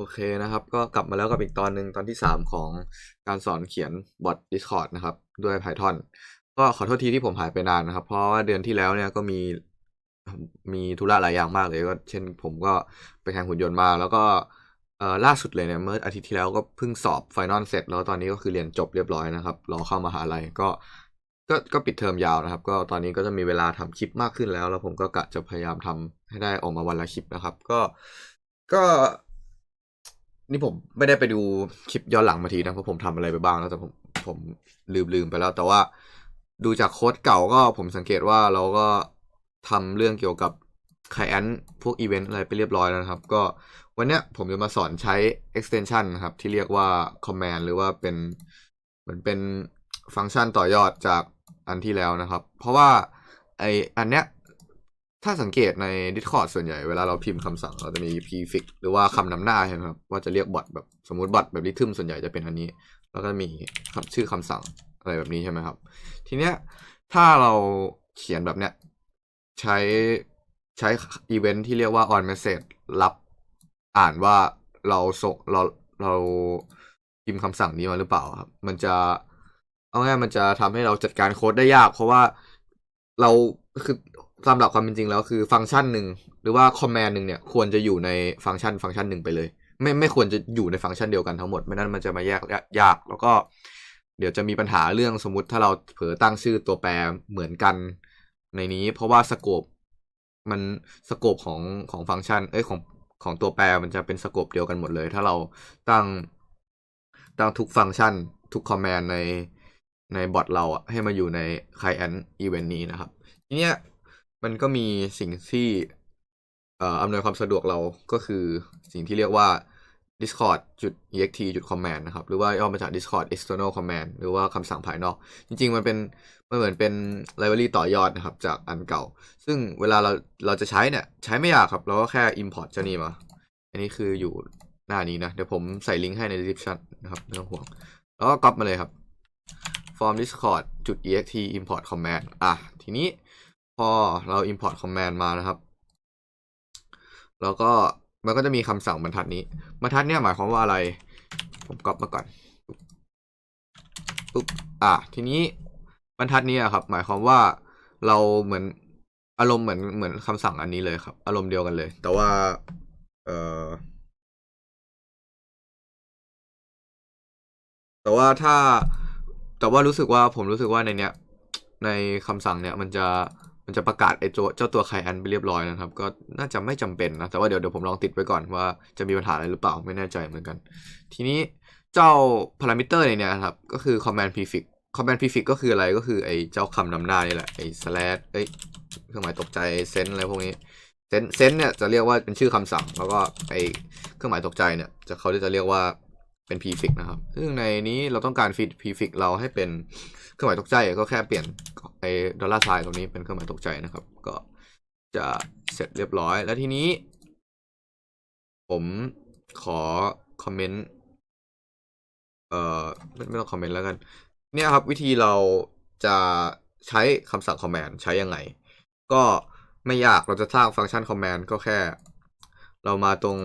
โอเคนะครับ ก็กลับมาแล้วกับอีกตอนหนึ่งตอนที่สามของการสอนเขียนบอท Discord นะครับ ด้วย Python ก็ขอโทษทีที่ผมหายไปนานนะครับ เพราะว่าเดือนที่แล้วเนี่ยก็มีมีธุระหลายอย่างมากเลยก็เช่นผมก็ไปแข่งหุ่นยนต์มา แล้วก็เออล่าสุดเลยเนี่ยเมื่ออาทิตย์ที่แล้วก็เพิ่งสอบไฟนอลเสร็จ แล้วตอนนี้ก็คือเรียนจบเรียบร้อยนะครับรอเข้ามหาลัยก็ก็ก็ปิดเทอมยาวนะครับ ก็ตอนนี้ก็จะมีเวลาทำคลิปมากขึ้นแล้ว แล้วผมก็กะจะพยายามทำให้ได้ออกมาวันละคลิปนะครับ ก็ก็ นี่ผมไม่ได้ไปดูคลิปย้อนหลังมาทีนะเพราะผมทำอะไรไปบ้างแล้วแต่ผมผมลืมลืมไปแล้ว แต่ว่าดูจากโค้ดเก่าก็ผมสังเกตว่าเราก็ทำเรื่องเกี่ยวกับไคแอนพวกอีเวนต์อะไรไปเรียบร้อยแล้วนะครับ ก็วันเนี้ยผมจะมาสอนใช้ extension นะครับ ที่เรียกว่า command หรือว่าเป็นเหมือนเป็นฟังก์ชันต่อยอดจากอันที่แล้วนะครับ เพราะว่าไออันเนี้ย ถ้าสังเกตใน Discord ส่วนใหญ่เวลาเราพิมพ์คำสั่ง เราจะมี prefix หรือว่าคำนำหน้าใช่ไหมครับ ว่าจะเรียกบอทแบบสมมติบอทแบบริทึมส่วนใหญ่จะเป็นอันนี้ แล้วก็มีคำชื่อคำสั่งอะไรแบบนี้ใช่ไหมครับ ทีเนี้ยถ้าเราเขียนแบบเนี้ยใช้ใช้อีเวนท์ที่เรียกว่า on message รับอ่านว่าเราส่งเราเราพิมพ์คำสั่งนี้มาหรือเปล่าครับ มันจะเอาง่ายมันจะทำให้เราจัดการโค้ดได้ยาก เพราะว่าเราคือ ตามหลักความเป็นจริงแล้วคือฟังก์ชันหนึ่งหรือว่าคอมแมนด์หนึ่งเนี่ยควรจะอยู่ในฟังก์ชันฟังก์ชันหนึ่งไปเลย ไม่ไม่ควรจะอยู่ในฟังก์ชันเดียวกันทั้งหมดไม่นั้นมันจะมาแยกยาก แล้วก็เดี๋ยวจะมีปัญหาเรื่องสมมติถ้าเราเผลอตั้งชื่อตัวแปรเหมือนกันในนี้ เพราะว่าสโคปมันสโคปของของฟังก์ชัน เอ้ยของของตัวแปรมันจะเป็นสโคปเดียวกันหมดเลย ถ้าเราตั้งตั้งทุกฟังก์ชัน ทุกคอมแมนด์ในในบอทเราอะให้มาอยู่ใน client event นี้นะครับ ทีเนี้ย มันก็มีสิ่งที่เอ่ออำนวยความสะดวกเราก็คือสิ่งที่เรียกว่า discord จุด ext จุด command นะครับ หรือว่าย่อมาจาก discord external command หรือว่าคำสั่งภายนอก จริง ๆ มันเป็นมันเหมือนเป็น library ต่อยอดนะครับ จากอันเก่า ซึ่งเวลาเราเราจะใช้เนี่ย ใช้ไม่ยากครับ เราก็แค่ import เจ้านี้มา อันนี้คืออยู่หน้านี้นะ เดี๋ยวผมใส่ลิงก์ให้ใน description นะครับไม่ต้องห่วง แล้วก็ก๊อปมาเลยครับ form discord จุด ext import command อะ ทีนี้ อเรา import command มานะครับ แล้วก็มันก็จะมีคำสั่งบรรทัดนี้ บรรทัดเนี่ยหมายความว่าอะไร ผมก๊อปมาก่อนปุ๊บอะทีนี้บรรทัดนี้อะครับ หมายความว่าเราเหมือนอารมณ์เหมือนเหมือนคำสั่งอันนี้เลยครับ อารมณ์เดียวกันเลย แต่ว่า เออแต่ว่าถ้าแต่ว่ารู้สึกว่าผมรู้สึกว่าในเนี้ยในคำสั่งเนี้ยมันจะ มันจะประกาศไอ้เจ้าตัวไคแอนไปเรียบร้อยนะครับ ก็น่าจะไม่จำเป็นนะ แต่ว่าเดี๋ยวเดี๋ยวผมลองติดไว้ก่อนว่าจะมีปัญหาอะไรหรือเปล่าไม่แน่ใจเหมือนกัน ทีนี้เจ้าพารามิเตอร์ในเนี้ยครับ ก็คือ command prefix command prefix ก็คืออะไรก็คือไอ้เจ้าคำนำหน้านี่แหละไอ้ slash เอ้ยเครื่องหมายตกใจเซนอะไรพวกนี้เซนเซนเนี่ยจะเรียกว่าเป็นชื่อคำสั่ง แล้วก็ไอ้เครื่องหมายตกใจเนี่ยจะเขาจะเรียกว่าเป็น prefix นะครับ ซึ่งในนี้เราต้องการ feed prefix เราให้เป็น เครื่องหมายตกใจก็แค่เปลี่ยนไอ้ดอลลาร์ไซน์ตรงนี้เป็นเครื่องหมายตกใจนะครับ ก็จะเสร็จเรียบร้อย แล้วทีนี้ ผมขอคอมเมนต์เอ่อไม่ต้องคอมเมนต์แล้วกัน เนี่ยครับวิธีเราจะใช้คำสั่ง command ใช้ยังไง ก็ไม่ยากเราจะสร้างฟังก์ชัน command ก็แค่ เรามาตรง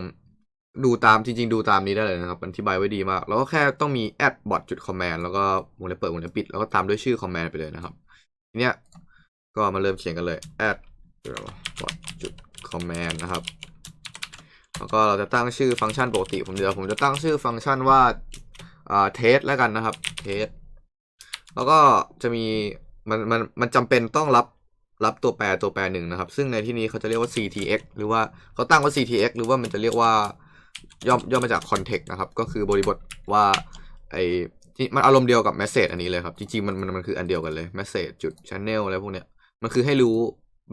ดูตามจริง ๆ ดูตามนี้ได้เลยนะครับ อธิบายไว้ดีมาก แล้วก็แค่ต้องมี add bot จุด command แล้วก็วงเล็บเปิดวงเล็บปิด แล้วก็ตามด้วยชื่อ command ไปเลยนะครับทีเนี้ยก็มาเริ่มเขียนกันเลย add bot จุด command นะครับ แล้วก็เราจะตั้งชื่อฟังก์ชันปกติ ผมเดี๋ยวผมจะตั้งชื่อฟังก์ชันว่าอ่า test แล้วกันนะครับ test แล้วก็จะมีมันมันมันจำเป็นต้องรับรับตัวแปรตัวแปรหนึ่งนะครับ ซึ่งในที่นี้เขาจะเรียกว่า ctx หรือว่าเขาตั้งว่า ctx หรือว่ามันจะเรียกว่า ย่อมย่อมาจาก context นะครับ ก็คือบริบทว่าไอที่มันอารมณ์เดียวกับ message อันนี้เลยครับ จริงๆมันมันมันคืออันเดียวกันเลย message จุด channel อะไรพวกเนี้ย มันคือให้รู้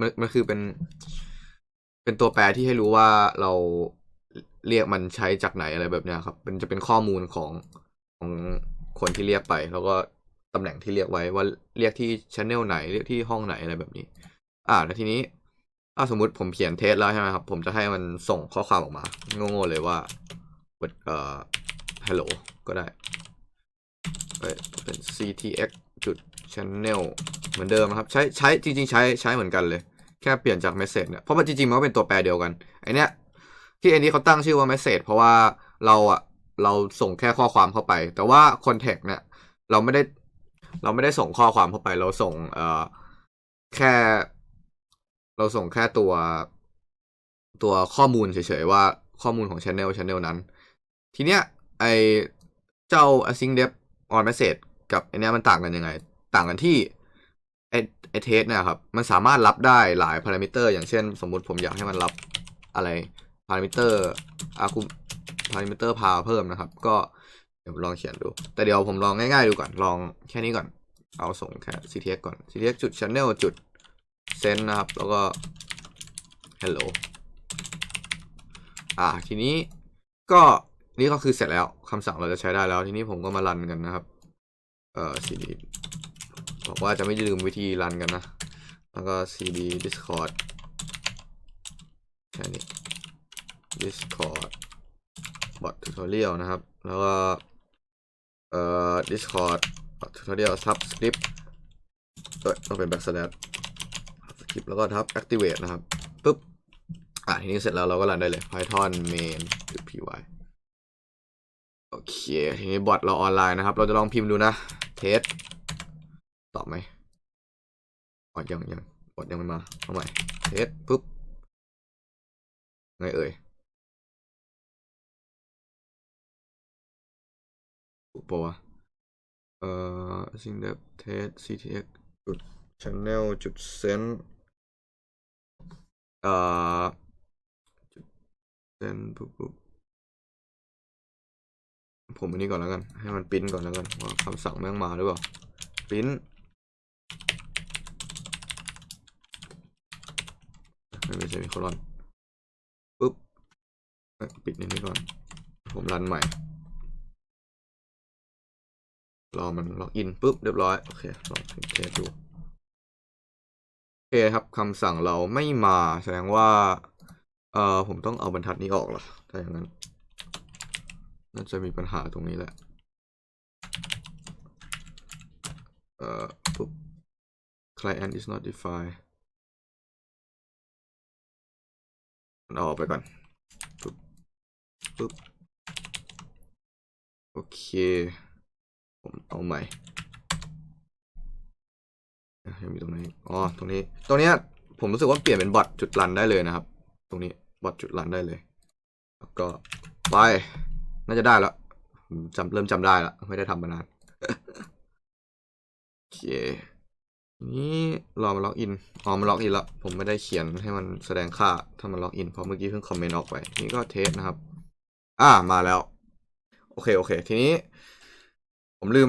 มันมันคือเป็น เป็นตัวแปรที่ให้รู้ว่าเราเรียกมันใช้จากไหนอะไรแบบเนี้ยครับ มันจะเป็นข้อมูลของของคนที่เรียกไป แล้วก็ตำแหน่งที่เรียกไว้ว่าเรียกที่ช anel ไหนเรียกที่ห้องไหนอะไรแบบนี้ อ่าแล้วทีนี้ ถ้าสมมติผมเขียนเทสแล้วใช่ไหมครับ ผมจะให้มันส่งข้อความออกมา โง่ๆเลยว่าเอ่อ hello ก็ได้เป็น ctx จุด channel เหมือนเดิมนะครับ ใช้ใช้จริง ๆ ใช้ใช้เหมือนกันเลย แค่เปลี่ยนจาก message เนี่ยเพราะว่าจริงๆ มันก็เป็นตัวแปรเดียวกันไอเนี้ยที่อันนี้เขาตั้งชื่อว่า message เพราะว่าเราอะเราส่งแค่ข้อความเข้าไป แต่ว่าคอนแทคเนี่ยเราไม่ได้เราไม่ได้ส่งข้อความเข้าไป เราส่งเอ่อแค่ เราส่งแค่ตัวตัวข้อมูลเฉยๆว่าข้อมูลของ Channel Channel นั้น ทีเนี้ยไอเจ้า async dep on message กับไอเนี้ยมันต่างกันยังไง ต่างกันที่ไอไอเทสเนี่ยครับ มันสามารถรับได้หลายพารามิเตอร์อย่างเช่น สมมุติผมอยากให้มันรับอะไรพารามิเตอร์อาคุพารามิเตอร์พาเพิ่มนะครับ ก็เดี๋ยวผมลองเขียนดู แต่เดี๋ยวผมลองง่ายๆดูก่อน ลองแค่นี้ก่อน เอาส่งแค่ ctx ก่อน ctx จุด channel จุด send นะครับ แล้วก็ hello อ่าทีนี้ก็นี่ก็คือเสร็จแล้วคำสั่งเราจะใช้ได้แล้ว ทีนี้ผมก็มารันกันนะครับ เอ่อ cd บอกว่าจะไม่ลืมวิธีรันกันนะ แล้วก็ cd discord แค่นี้ discord bot tutorial นะครับ แล้วก็ เอ่อ discord bot tutorial subscript เอ้ยต้องเป็น backslash subscript แล้วก็ทับ activate นะครับปุ๊บอะทีนี้เสร็จแล้วเราก็รันได้เลย python main py โอเคทีนี้บอทเราออนไลน์นะครับ เราจะลองพิมพ์ดูนะเทสตอบไหมบอยังยังบอทยังไม่มาเอาใหม่เทสปุ๊บไงเอ่ยถูกปะวะเอ่อ sync dep test ctx จุด channel จุด send uh, then, ปุ๊บปุ๊บผมอันนี้ก่อนแล้วกัน ให้มันปิ้นก่อนแล้วกันว่าคำสั่งแม่งมาหรือเปล่าปิ้นไม่ไม่ใช่มีโคลอนปุ๊บปิดอันนี้ก่อน ผมรันใหม่ รอมันล็อกอินปุ๊บเรียบร้อย โอเคลองเทสดู คครับคำสั่งเราไม่มาแสดงว่า เอ่อผมต้องเอาบรรทัดนี้ออกเหรอถ้าอย่างนั้น น่าจะมีปัญหาตรงนี้แหละ เอ่อปุ๊บ client is not defined เอาออกไปก่อนปุ๊บปุ๊บ โอเค ผมเอาใหม่ ยังมีตรงไหนอ๋อตรงนี้ตรงเนี้ยผมรู้สึกว่าเปลี่ยนเป็นบอทจุดรันได้เลยนะครับ ตรงนี้บอทจุดรันได้เลย แล้วก็ไปน่าจะได้แล้วจำเริ่มจำได้แล้วไม่ได้ทำมานานโอเคนี้รอมาล็อกอินอ๋อมาล็อกอินแล้วผมไม่ได้เขียนให้มันแสดงค่าถ้ามันล็อกอินเพราะเมื่อกี้เพิ่งคอมเมนต์ออกไปนี่ก็เทสนะครับ อ่ามาแล้ว โอเคโอเค ทีนี้ ผมลืม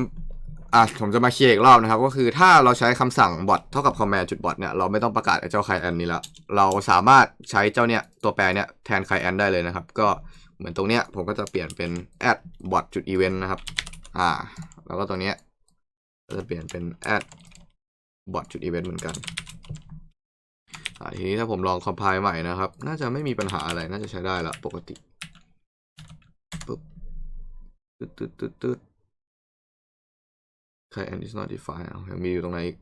อะผมจะมาเคลียร์อีกรอบนะครับ ก็คือถ้าเราใช้คำสั่งบอทเท่ากับ command จุดบอทเนี่ยเราไม่ต้องประกาศไอ้เจ้า client นี้ล้วเราสามารถใช้เจ้าเนี่ยตัวแปรเนี่ยแทน client ได้เลยนะครับ ก็เหมือนตรงเนี้ยผมก็จะเปลี่ยนเป็น add bot จุด event นะครับ อ่า แล้วก็ตรงเนี้ยก็จะเปลี่ยนเป็น add bot จุด event เหมือนกันอ่าทีนี้ถ้าผมลอง compile ใหม่นะครับ น่าจะไม่มีปัญหาอะไรน่าจะใช้ได้ละปกติปุ๊บตึ๊ดตึ๊ดตึ๊ด ตึ๊ด client is not defined อ้ายังมีอยู่ตรงไหนอีก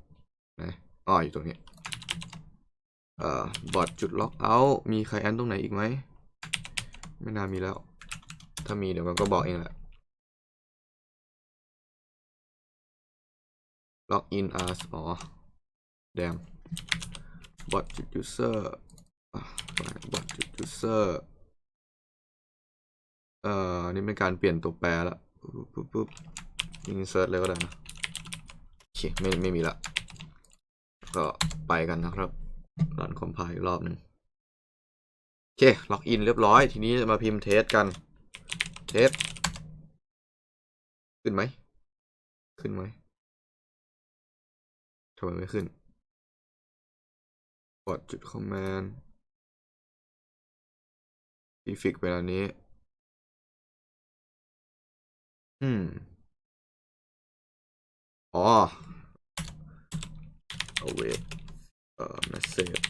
นะอ๋ออยู่ตรงนี้เอ่อ bot จุด log out มี client ตรงไหนอีกไหมไม่น่ามีแล้ว ถ้ามีเดี๋ยวมันก็บอกเองแหละ log in as อ๋อ damn bot จุด user อะ bot จุด user เอ่อนี่เป็นการเปลี่ยนตัวแปรละปุ๊บปุ๊บปุ๊บ insert เลยก็ได้นะ เคไม่ไม่มีละ ก็ไปกันนะครับรันคอมไพล์อีกรอบหนึ่งโอเค ล็อกอินเรียบร้อย ทีนี้มาพิมพ์เทสกัน เทส ขึ้นไหม ขึ้นไหมทำไมไม่ขึ้นกดจุดคอมแมนด์ดีฟิกไปแล้วนี้ อืม อ๋อ await เอ่อ message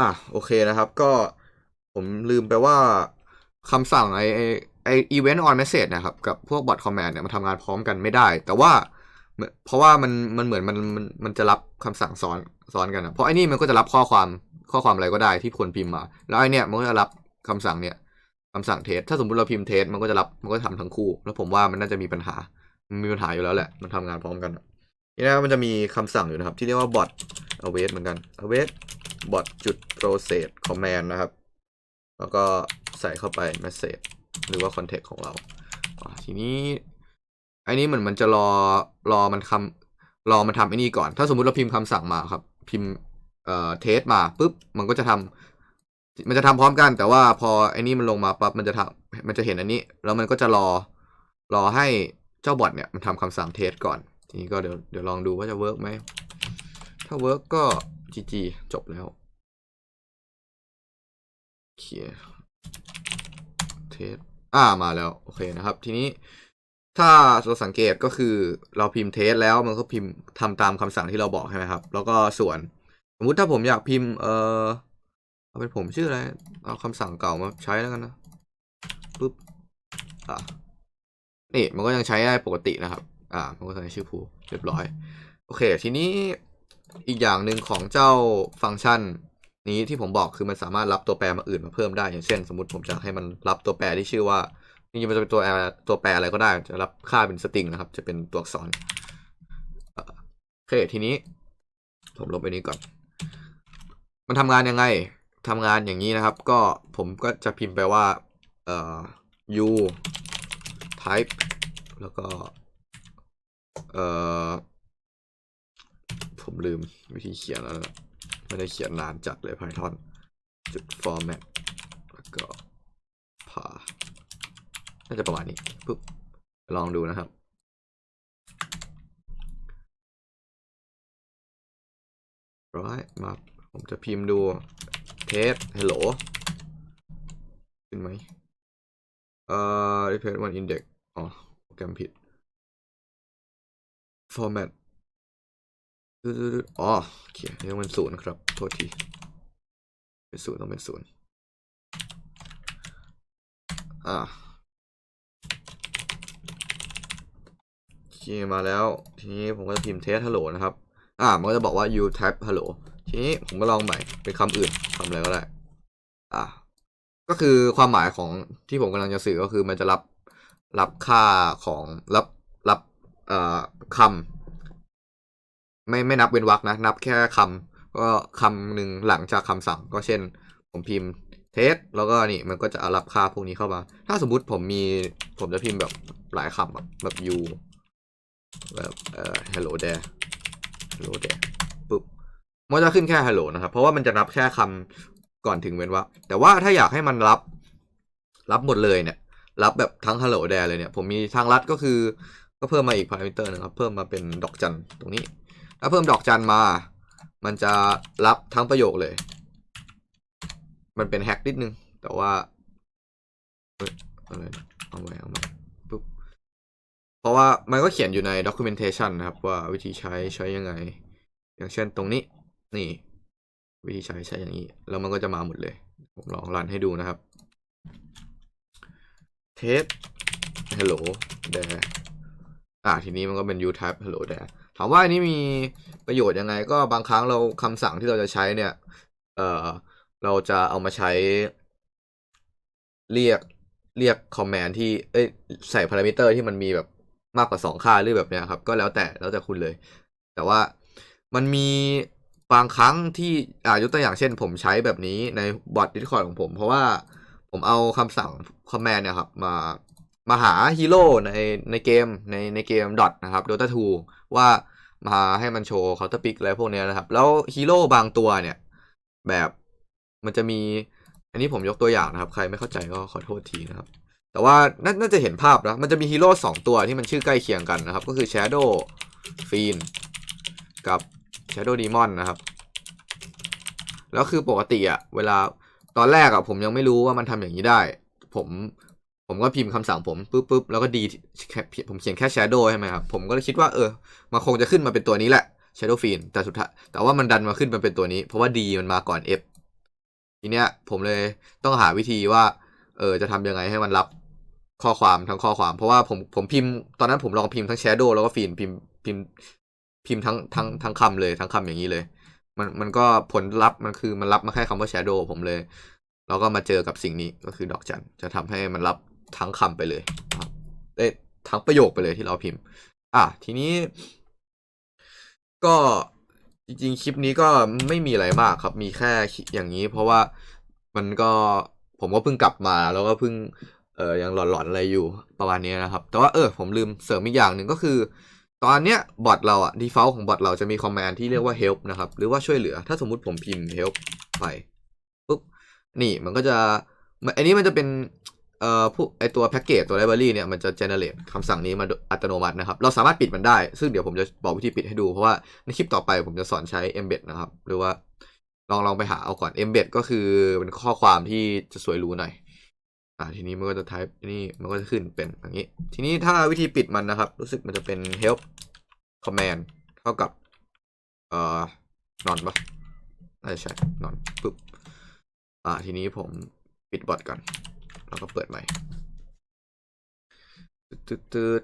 อะโอเคนะครับ ก็ผมลืมไปว่าคำสั่งไอไอไอ event on message นะครับ กับพวก bot command เนี่ยมันทำงานพร้อมกันไม่ได้ แต่ว่าเพราะว่ามันมันเหมือนมันมันมันจะรับคำสั่งซ้อนซ้อนกันนะเพราะไอ้นี่มันก็จะรับข้อความข้อความอะไรก็ได้ที่คนพิมพ์มา แล้วไอเนี่มันก็จะรับคำสั่งเนี่ยคำสั่งเทสถ้าสมมติเราพิมพ์เทสมันก็จะรับมันก็ทำทั้งคู่ แล้วผมว่ามันน่าจะมีปัญหา มีปัญหาอยู่แล้วแหละ มันทำงานพร้อมกันอะทีนี้มันจะมีคำสั่งอยู่นะครับ ที่เรียกว่า bot await เหมือนกัน await bot จุด process command นะครับ แล้วก็ใส่เข้าไป message หรือว่า context ของเรา ทีนี้ไอ้นี้เหมือนมันจะรอรอมันคำรอมันทำไอ้นี่ก่อน ถ้าสมมุติเราพิมพ์คำสั่งมาครับ พิมพ์เอ่อเทสมาปุ๊บมันก็จะทำมันจะทำพร้อมกัน แต่ว่าพอไอ้นี่มันลงมาปั๊บมันจะทำมันจะเห็นอันนี้ แล้วมันก็จะรอรอให้ เจ้าบอทเนี่ยมันทำคำสั่งเทสก่อน ทีนี้ก็เดี๋ยวเดี๋ยวลองดูว่าจะเวิร์กไหม ถ้าเวิร์กก็ GG จบแล้วโอเคเทสอ่ามาแล้ว โอเคนะครับ ทีนี้ถ้าเราสังเกตก็คือเราพิมพ์เทสแล้วมันก็พิมพ์ทำตามคำสั่งที่เราบอกใช่ไหมครับ แล้วก็ส่วนสมมุติถ้าผมอยากพิมพ์เออเอาเป็นผมชื่ออะไร เอาคำสั่งเก่ามาใช้แล้วกันนะปุ๊บอะ นี่มันก็ยังใช้ได้ปกตินะครับ อ่า มันก็ใช้ชื่อผู้เรียบร้อย โอเค ทีนี้อีกอย่างหนึ่งของเจ้าฟังก์ชัน นี้ที่ผมบอกคือมันสามารถรับตัวแปรมาอื่นมาเพิ่มได้อย่างเช่น สมมติผมจะให้มันรับตัวแปรที่ชื่อว่าจริงๆมันจะเป็นตัวแปรตัวแปรอะไรก็ได้ จะรับค่าเป็นสตริงนะครับ จะเป็นตัวอักษรโอเคทีนี้ ผมลบไปนี้ก่อน มันทำงานยังไงทำงานอย่างนี้นะครับ ก็ผมก็จะพิมพ์ไปว่าเอ่อ u type แล้วก็เอ่อผมลืมวิธีเขียนแล้วนะไม่ได้เขียนนานจัดเลย Python จุด format แล้วก็พาน่าจะประมาณนี้ปุ๊บลองดูนะครับร้อยมาผมจะพิมพ์ดูเทส hello ขึ้นไหมเอ่อ replace one index อ๋อโปรแกรมผิด format ดูดูดูอ๋อโอเคนี่ต้องเป็นศูนย์ครับ โทษที เป็นศูนย์ต้องเป็นศูนย์อ่าโอเคมาแล้ว ทีนี้ผมก็จะพิมพ์เทส hello นะครับ อ่า มันก็จะบอกว่า you type hello ทีนี้ผมก็ลองใหม่ เป็นคำอื่นคำอะไรก็ได้ อ่า ก็คือความหมายของที่ผมกำลังจะสื่อก็คือมันจะรับ รับค่าของรับรับเอ่อคำไม่ไม่นับเว้นวรรคนะ นับแค่คำก็คำหนึ่งหลังจากคำสั่ง ก็เช่น ผมพิมพ์เทสแล้วก็นี่มันก็จะรับค่าพวกนี้เข้ามา ถ้าสมมุติผมมีผมจะพิมพ์แบบหลายคำอะแบบ you แบบเอ่อ hello there hello there ปุ๊บมันจะขึ้นแค่ hello นะครับ เพราะว่ามันจะนับแค่คำก่อนถึงเว้นวรรคแต่ว่าถ้าอยากให้มันรับรับหมดเลยเนี่ย รับแบบทั้ง hello there เลยเนี่ย ผมมีทางลัดก็คือ ก็เพิ่มมาอีกพารามิเตอร์นะครับ เพิ่มมาเป็นดอกจันตรงนี้ ถ้าเพิ่มดอกจันมา มันจะรับทั้งประโยคเลย มันเป็นแฮกนิดนึง แต่ว่าเอ้ยอะไรเอาไว้เอาไว้ปุ๊บ เพราะว่ามันก็เขียนอยู่ใน documentation นะครับ ว่าวิธีใช้ใช้ยังไง อย่างเช่นตรงนี้ นี่ วิธีใช้ใช้อย่างนี้ แล้วมันก็จะมาหมดเลย ผมลองรันให้ดูนะครับ เทส hello there อ่าทีนี้มันก็เป็น u type hello there ถามว่าอันนี้มีประโยชน์ยังไง ก็บางครั้งเราคำสั่งที่เราจะใช้เนี่ย เออเราจะเอามาใช้เรียกเรียกคอมแมนที่เอ้ยใส่พารามิเตอร์ที่มันมีแบบมากกว่าสองค่าหรือแบบเนี้ยครับ ก็แล้วแต่แล้วแต่คุณเลย แต่ว่ามันมีบางครั้งที่อ่ายกตัวอย่างเช่นผมใช้แบบนี้ในบอท Discord ของผม เพราะว่า ผมเอาคำสั่งคอมแมนเนี่ยครับ มามาหาฮีโร่ในในเกมในในเกมดอทนะครับ Dota 2 ว่ามาให้มันโชว์เคาน์เตอร์ปิกอะไรพวกเนี้ยนะครับ แล้วฮีโร่บางตัวเนี่ย แบบมันจะมี อันนี้ผมยกตัวอย่างนะครับ ใครไม่เข้าใจก็ขอโทษทีนะครับ แต่ว่าน,น่าจะเห็นภาพนะมันจะมีฮีโร่สองตัวที่มันชื่อใกล้เคียงกันนะครับ ก็คือ Shadow Fiend กับ Shadow Demon นะครับ แล้วคือปกติอะเวลา ตอนแรกอะผมยังไม่รู้ว่ามันทำอย่างนี้ได้ ผมผมก็พิมพ์คำสั่งผมปุ๊บปุ๊บแล้วก็ดีผมเขียนแค่ Shadow ใช่ไหมครับ ผมก็เลยคิดว่าเออมันคงจะขึ้นมาเป็นตัวนี้แหละ Shadow f i n แต่สุดท้ายแต่ว่ามันดันมาขึ้นมาเป็นตัวนี้ เพราะว่า D มันมาก่อน F ทีเนี้ย ผมเลยต้องหาวิธีว่า เออจะทำยังไงให้มันรับข้อความทั้งข้อความ เพราะว่าผมผมพิมพ์ตอนนั้นผมลองพิมพ์ทั้ง Shadow แล้วก็ฟีนพิมพ์พิมพ์พิมพ์ทั้งทั้งทั้งคำเลยทั้งคำอย่างนี้เลย มันมันก็ผลลัพธ์มันคือมันรับมาแค่คำว่า Shadow ผมเลย แล้วก็มาเจอกับสิ่งนี้ก็คือดอกจันจะทำให้มันรับทั้งคำไปเลยครับเอ้ยทั้งประโยคไปเลยที่เราพิมพ์ อะทีนี้ ก็จริงๆ คลิปนี้ก็ไม่มีอะไรมากครับ มีแค่อย่างนี้ เพราะว่ามันก็ผมก็เพิ่งกลับมาแล้วก็เพิ่งเออยังหลอนๆอะไรอยู่ประมาณนี้นะครับ แต่ว่าเออผมลืมเสริมอีกอย่างหนึ่งก็คือ ตอนเนี้ยบอทเราอะ default ของบอทเราจะมีคอมมานด์ที่เรียกว่า help นะครับ หรือว่าช่วยเหลือ ถ้าสมมุติผมพิมพ์ help ไปปุ๊บ นี่มันก็จะ อันนี้มันจะเป็นเอ่อผู้ไอตัวแพ็กเกจตัว library เนี่ยมันจะ generate คำสั่งนี้มาอัตโนมัตินะครับ เราสามารถปิดมันได้ ซึ่งเดี๋ยวผมจะบอกวิธีปิดให้ดูเพราะว่าในคลิปต่อไปผมจะสอนใช้ embed นะครับ หรือว่าลองลองไปหาเอาก่อน embed ก็คือเป็นข้อความที่จะสวยรู้หน่อย อ่าทีนี้มันก็จะ type นี่มันก็จะขึ้นเป็นอย่างนี้ ทีนี้ถ้าวิธีปิดมันนะครับ รู้สึกมันจะเป็น help command เท่ากับเอ่อนอนปะน่าจะใช่นอนปุ๊บอ่าทีนี้ผมปิดบอทก่อน แล้วก็เปิดใหม่ตืดตืด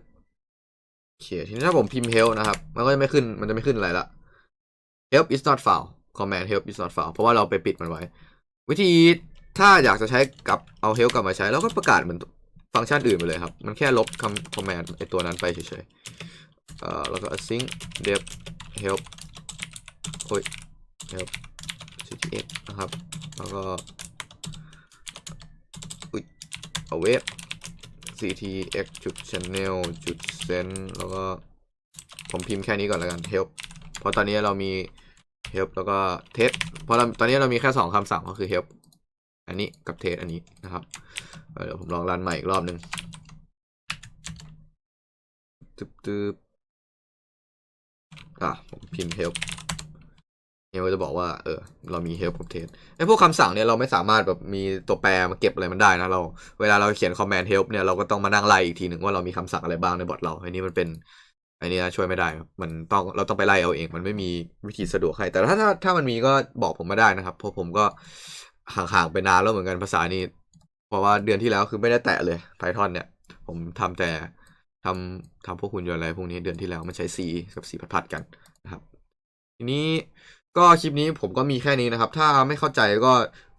โอเคทีนี้ถ้าผมพิมพ์ help นะครับ มันก็จะไม่ขึ้นมันจะไม่ขึ้นอะไรละ help is not found command help is not found เพราะว่าเราไปปิดมันไว้ วิธี ถ้าอยากจะใช้กับเอา help กลับมาใช้แล้วก็ประกาศเหมือนฟังก์ชันอื่นไปเลยครับ มันแค่ลบคำ command ไอตัวนั้นไปเฉยๆเอ่อแล้วก็ async def help โอ้ย help ctx นะครับ แล้วก็อุ้ย await ctx จุด channel จุด send แล้วก็ผมพิมพ์แค่นี้ก่อนแล้วกัน help เพราะตอนนี้เรามี help แล้วก็ test เพราะตอนนี้เรามีแค่สองคำสั่งก็คือ help อันนี้กับ test อันนี้นะครับเดี๋ยวผมลองรันใหม่อีกรอบหนึ่งตึบตึบอะผมพิมพ์ help เนี่ยก็จะบอกว่าเออเรามี help กับ test ไอ้พวกคำสั่งเนี่ยเราไม่สามารถแบบมีตัวแปรมาเก็บอะไรมันได้นะเราเวลาเราเขียน command help เนี่ยเราก็ต้องมานั่งไล่อีกทีหนึ่งว่าเรามีคำสั่งอะไรบ้างในบอทเราไอันนี้มันเป็นไอันนี้ช่วยไม่ได้ครับมันต้องเราต้องไปไล่เอาเอง มันไม่มีวิธีสะดวกให้แต่ถ้าถ้าถ้ามันมีก็บอกผมมาได้นะครับเพราะผมก็ ห่างๆไปนานแล้วเหมือนกันภาษานี้ เพราะว่าเดือนที่แล้วคือไม่ได้แตะเลย Python เนี่ย ผมทำแต่ทำทำพวกคุณยนต์อะไรพวกนี้เดือนที่แล้วมันใช้ C กับ C พัดๆกันนะครับ ทีนี้ก็คลิปนี้ผมก็มีแค่นี้นะครับ ถ้าไม่เข้าใจก็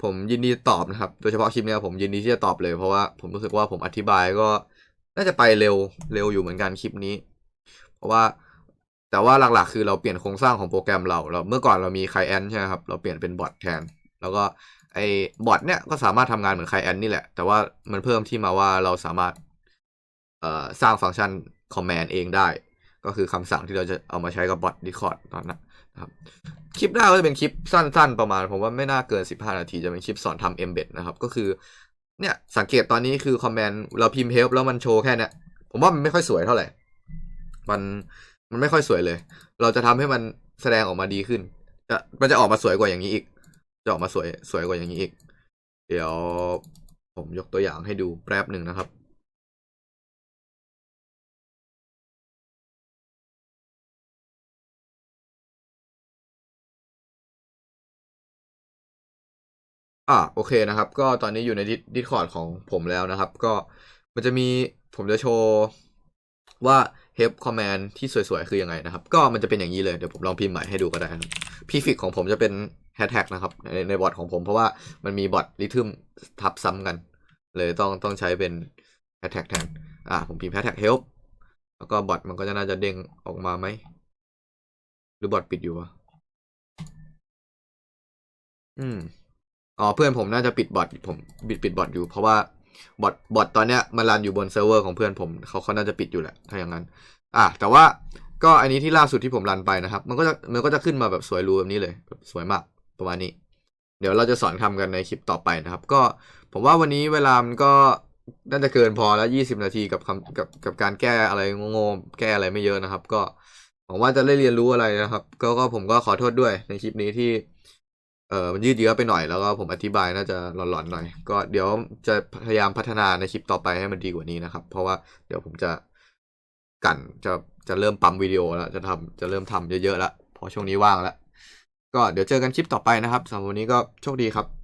ผมยินดีตอบนะครับ โดยเฉพาะคลิปนี้ผมยินดีที่จะตอบเลย เพราะว่าผมรู้สึกว่าผมอธิบายก็น่าจะไปเร็วเร็วอยู่เหมือนกันคลิปนี้ เพราะว่าแต่ว่าหลักๆ คือเราเปลี่ยนโครงสร้างของโปรแกรมเราเราเมื่อก่อนเรามีไคแอนใช่ไหมครับ เราเปลี่ยนเป็นบอทแทน แล้วก็ ไอ้บอทเนี่ยก็สามารถทำงานเหมือนไคแอนนี่แหละ แต่ว่ามันเพิ่มที่มาว่าเราสามารถเอ่อสร้างฟังก์ชันคอมมนด์เองได้ ก็คือคำสั่งที่เราจะเอามาใช้กับบอท Discord ตอนนั้นนะครับ คลิปหน้าก็จะเป็นคลิปสั้น ๆ ประมาณ ผมว่าไม่น่าเกิน 15 นาที จะเป็นคลิปสอนทำ embed นะครับ ก็คือเนี่ยสังเกตตอนนี้คือคอมมนด์เราพิมพ์ help แล้วมันโชว์แค่นี้ผมว่ามันไม่ค่อยสวยเท่าไหร่ มันมันไม่ค่อยสวยเลย เราจะทำให้มันแสดงออกมาดีขึ้นจะมันจะออกมาสวยกว่าอย่างนี้อีก จะออกมาสวยสวยกว่าอย่างนี้อีก เดี๋ยวผมยกตัวอย่างให้ดูแป๊บหนึ่งนะครับอ่าโอเคนะครับ ก็ตอนนี้อยู่ในดิสคอร์ดของผมแล้วนะครับ ก็มันจะมีผมจะโชว์ว่า help command ที่สวยๆ คือยังไงนะครับ ก็มันจะเป็นอย่างนี้เลย เดี๋ยวผมลองพิมพ์ใหม่ให้ดูก็ได้ครับพีฟิกของผมจะเป็น hashtag นะครับในในบอทของผมเพราะว่ามันมีบอทริทึมทับซ้ำกัน เลยต้องต้องใช้เป็น hashtag แทน อ่าผมพิมพ์ hashtag help แล้วก็บอทมันก็จะน่าจะเด้งออกมาไหม หรือบอทปิดอยู่วะอืมอ๋อเพื่อนผมน่าจะปิดบอทผมปิดปิดบอทอยู่เพราะว่าบอทบอทตอนเนี้ยมันรันอยู่บนเซิร์ฟเวอร์ของเพื่อนผมเขาเขาน่าจะปิดอยู่แหละถ้าอย่างนั้น อะแต่ว่าก็อันนี้ที่ล่าสุดที่ผมรันไปนะครับ มันก็จะมันก็จะขึ้นมาแบบสวยรูแบบนี้เลยแบบสวยมาก ประมาณนี้ เดี๋ยวเราจะสอนทำกันในคลิปต่อไปนะครับ ก็ผมว่าวันนี้เวลามันก็น่าจะเกินพอแล้วยี่สิบนาทีกับคำกับกับการแก้อะไรงงๆแก้อะไรไม่เยอะนะครับ ก็หวังว่าจะได้เรียนรู้อะไรนะครับ ก็ก็ผมก็ขอโทษด้วยในคลิปนี้ที่เออมันยืดเยื้อไปหน่อยแล้วก็ผมอธิบายน่าจะหลอนๆหน่อย ก็เดี๋ยวจะพยายามพัฒนาในคลิปต่อไปให้มันดีกว่านี้นะครับ เพราะว่าเดี๋ยวผมจะกันจะจะเริ่มปั๊มวิดีโอแล้วจะทำจะเริ่มทำเยอะๆแล้วเพราะช่วงนี้ว่างแล้ว ก็เดี๋ยวเจอกันคลิปต่อไปนะครับสำหรับวันนี้ก็โชคดีครับ